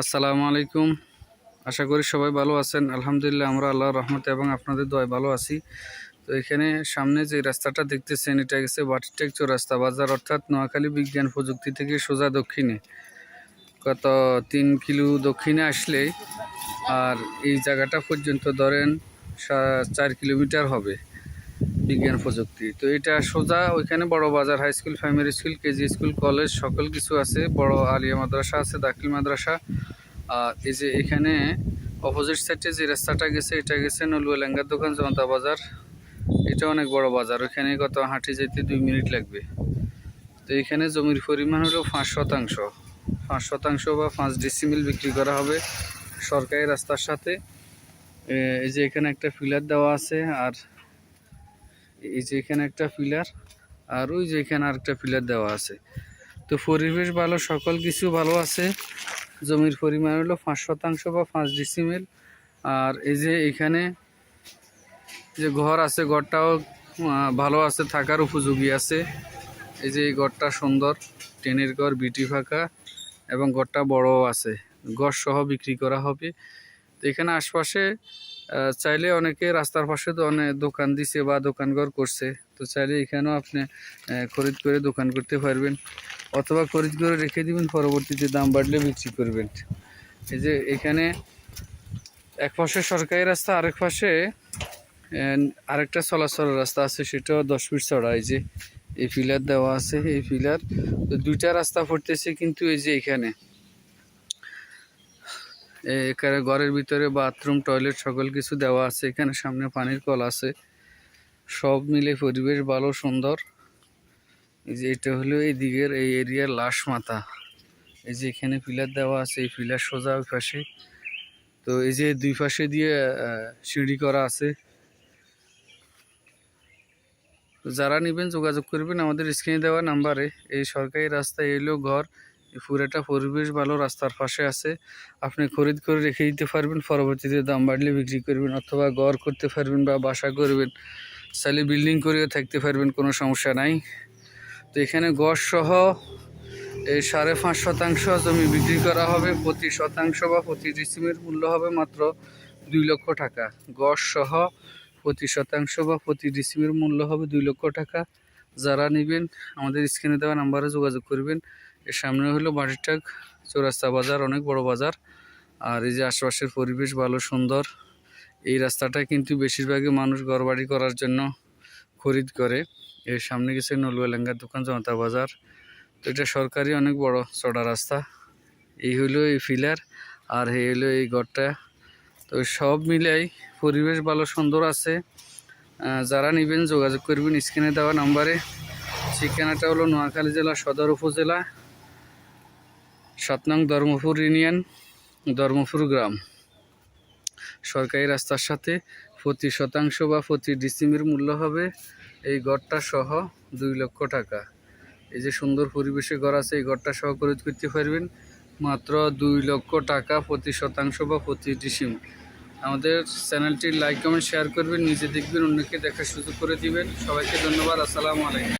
আসসালামু আলাইকুম। আশা করি সবাই ভালো আছেন। আলহামদুলিল্লাহ আমরা আল্লাহর রহমতে এবং আপনাদের দয় ভালো আছি। তো এখানে সামনে যে রাস্তাটা দেখতেছেন, এটা গেছে বাটিটেক চৌরাস্তা বাজার অর্থাৎ নোয়াখালী বিজ্ঞান প্রযুক্তি থেকে সোজা দক্ষিণে। কত তিন কিলো দক্ষিণে আসলে আর এই জায়গাটা পর্যন্ত ধরেন চার কিলোমিটার হবে। বিজ্ঞান প্রযুক্তি। তো এটা সোজা ওইখানে বড় বাজার high school primary school KG school college সকল কিছু আছে। বড় আলিয়া মাদ্রাসা আছে, দাখিল মাদ্রাসা। আর এই যে এখানে অপোজিট সাইডে যে রাস্তাটা গেছে, এটা গেছে নলুয়া লেঙ্গার দোকান, জনতা বাজার। এটা অনেক বড় বাজার ওখানে কত হাঁটি যেতে দুই মিনিট লাগবে। তো এখানে জমির পরিমাণ হলো পাঁচ শতাংশ। পাঁচ শতাংশ বা পাঁচ ডিসিমিল বিক্রি করা হবে সরকারি রাস্তার সাথে। এই যে এখানে একটা ফিলার দেওয়া আছে, আর এই যে এখানে একটা পিলার, আর ওই যে এখানে আরেকটা পিলার দেওয়া আছে। তো পরিবেশ ভালো, সকল কিছু ভালো আছে। জমির পরিমাণ হলো পাঁচ শতাংশ বা পাঁচ ডিসিমেল আর এই যে এখানে যে ঘর আছে, ঘরটাও ভালো আছে, থাকার উপযোগী আছে। এই যে এই ঘরটা সুন্দর, টেনের ঘর, বিটি ফাঁকা, এবং ঘরটা বড়ও আছে। ঘর সহ বিক্রি করা হবে। তো এখানে আশপাশে চাইলে অনেকে রাস্তার পাশে তো অনেক দোকান দিছে বা দোকানঘর করছে, তো চাইলে এখানেও আপনি খরিদ করে দোকান করতে পারবেন, অথবা খরিদ করে রেখে দিবেন, পরবর্তীতে দাম বাড়লে বিক্রি করবেন। এই যে এখানে এক পাশে সরকারি রাস্তা, আরেক পাশে আরেকটা চলাচল রাস্তা আছে, সেটাও দশ ফিট চড়া, এই যে এই পিলার দেওয়া আছে, এই পিলার, তো দুইটা রাস্তা পড়তেছে কিন্তু এই যে এখানে। এখানে ঘরের ভিতরে বাথরুম, টয়লেট সকল কিছু দেওয়া আছে। এখানে সামনে পানির কল আছে। সব মিলে পরিবেশ ভালো, সুন্দর। এই যে এটা হলো এই দিকের এই এরিয়ার লাশ মাথা। এই যে এখানে পিলার দেওয়া আছে, এই পিলার সোজা ওই পাশে। তো এই যে দুই পাশে দিয়ে সিঁড়ি করা আছে। যারা নেবেন যোগাযোগ করবেন আমাদের স্ক্রিনে দেওয়া নাম্বারে। এই সরকারি রাস্তায় এলো ঘর পুরোটা পরিবেশ ভালো, রাস্তার পাশে আছে। আপনি খরিদ করে রেখে দিতে পারবেন, পরবর্তীতে দাম বাড়লে বিক্রি করবেন অথবা গড় করতে পারবেন বা বাসা করবেন। চাইলে বিল্ডিং করেও থাকতে পারবেন, কোনো সমস্যা নাই। তো এখানে গড় সহ এই সাড়ে পাঁচ শতাংশ জমি বিক্রি করা হবে, প্রতি শতাংশ বা প্রতি ডিসিমের মূল্য হবে মাত্র দুই লক্ষ টাকা। গড় সহ প্রতি শতাংশ বা প্রতি ডিসিমের মূল্য হবে দুই লক্ষ টাকা। যারা নেবেন, আমাদের স্ক্রিনে দেওয়া নাম্বারে যোগাযোগ করবেন। এর সামনে হলো বাটিটাক চৌরাস্তা বাজার, অনেক বড় বাজার। আর এই যে আশপাশের পরিবেশ ভালো সুন্দর, এই রাস্তাটা কিন্তু বেশিরভাগই মানুষ ঘরবাড়ি করার জন্য খরিদ করে। এর সামনে গেছে নলুয়া লেঙ্গার দোকান, জনতা বাজার। তো এটা সরকারি অনেক বড় চড়া রাস্তা। এই হলো এই ফিলার, আর এই হলো এই ঘরটা। তো সব মিলাই পরিবেশ ভালো সুন্দর আছে। যারা নেবেন যোগাযোগ করবেন স্ক্রিনে দেওয়া নাম্বারে। ঠিকানাটা হলো নোয়াখালী জেলা সদর উপজেলা। সাত নং ধর্মপুর ইউনিয়ন, ধর্মপুর গ্রাম। সরকারি রাস্তার সাথে প্রতি শতাংশ বা প্রতি ডিসিমের মূল্য হবে এই ঘরটা সহ দুই লক্ষ টাকা। এই যে সুন্দর পরিবেশে ঘর আছে, এই ঘরটা সহ খরিদ করতে পারবেন মাত্র দুই লক্ষ টাকা প্রতি শতাংশ বা প্রতি ডিসিম। আমাদের চ্যানেলটি লাইক, কমেন্ট, শেয়ার করবেন, নিজে দেখবেন, অন্যকে দেখার সুযোগ করে দিবেন। সবাইকে ধন্যবাদ, আসসালামু আলাইকুম।